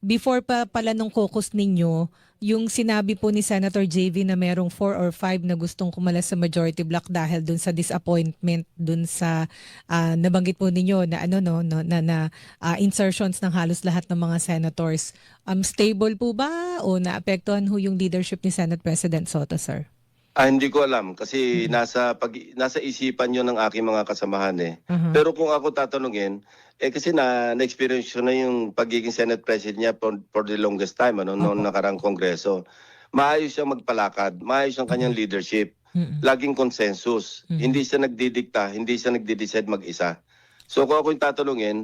before pa pala nung caucus ninyo, yung sinabi po ni Senator JV na merong 4 or 5 na gustong kumalas sa majority block dahil dun sa disappointment dun sa ah, nabanggit po ninyo na ano no, no na, na ah, insertions ng halos lahat ng mga senators. Um stable po ba o naapektuhan ho yung leadership ni Senate President Soto, sir? Ah, hindi ko alam kasi nasa pag nasa isipan 'yon ng aking mga kasamahan eh. Mhm. Pero kung ako tatanungin, eh kasi na na-experience ko na yung pagiging Senate President niya for, for the longest time ano noong Opo. nakarang kongreso. Maayos siyang magpalakad, maayos ang kanyang leadership, Mm-mm. laging consensus. Mhm. Hindi siya nagdidikta, hindi siya nagde-decide mag-isa. So kung ako yung tatanungin,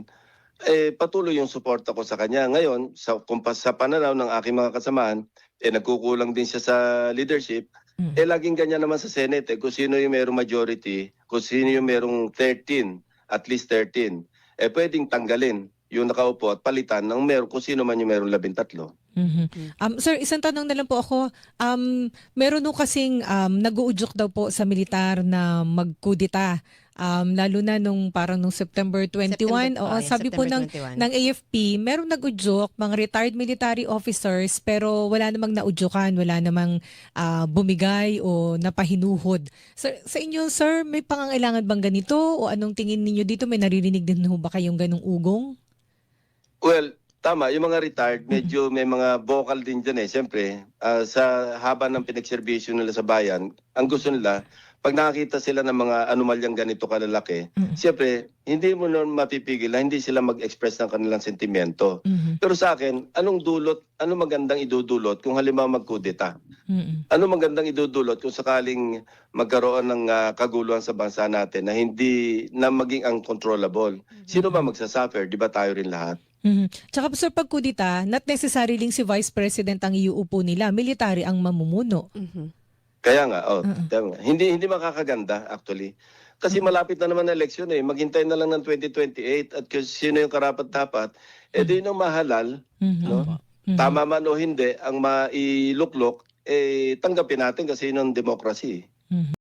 eh patuloy yung suporta ko sa kanya. Ngayon, sa kumpas sa pananaw ng aking mga kasamahan, eh nagkukulang din siya sa leadership. Mm. Eh laging ganyan naman sa Senate, eh, kung sino yung merong majority, kung sino yung merong 13, at least 13, eh pwedeng tanggalin yung nakaupo at palitan ng meron kung sino man yung merong 13. Mm-hmm. mm-hmm. Um, sir, isang tanong na lang po ako. Um, meron nung kasing um, nag-uudyok daw po sa militar na magkudita. Um, lalo na nung parang nung September 21. September, Oo, ay, sabi September po 21. ng, AFP, meron nag-udyok, mga retired military officers, pero wala namang naudyokan, wala namang uh, bumigay o napahinuhod. Sir, sa inyo, sir, may pangangailangan bang ganito? O anong tingin ninyo dito? May naririnig din ho ba kayong ganong ugong? Well, tama, yung mga retired, medyo may mga vocal din dyan eh. Siyempre, ah, sa haba ng pinagserbisyo nila sa bayan, ang gusto nila, pag nakakita sila ng mga anomalyang ganito kalalaki, Mm. siyempre, hindi mo nun mapipigil na hindi sila mag-express ng kanilang sentimento. Mhm. Pero sa akin, anong dulot, ano magandang idudulot kung halimbawa magkudeta? Mhm. Ano magandang idudulot kung sakaling magkaroon ng ah, kaguluhan sa bansa natin na hindi na maging uncontrollable? Sino ba magsasuffer? Di ba tayo rin lahat? Mhm. Tsaka sir, pag kudita, not necessarily si Vice President ang iuupo nila. Military ang mamumuno. Mhm. Kaya nga, oh, Mm-mm. tama. hindi hindi makakaganda actually. Kasi malapit na naman na eleksyon eh. Maghintay na lang ng 2028 at kung sino yung karapat-dapat, eh di yung mahalal, Mhm. no? Mhm. Tama man o hindi, ang mailuklok, eh tanggapin natin kasi yun ang democracy. Mhm.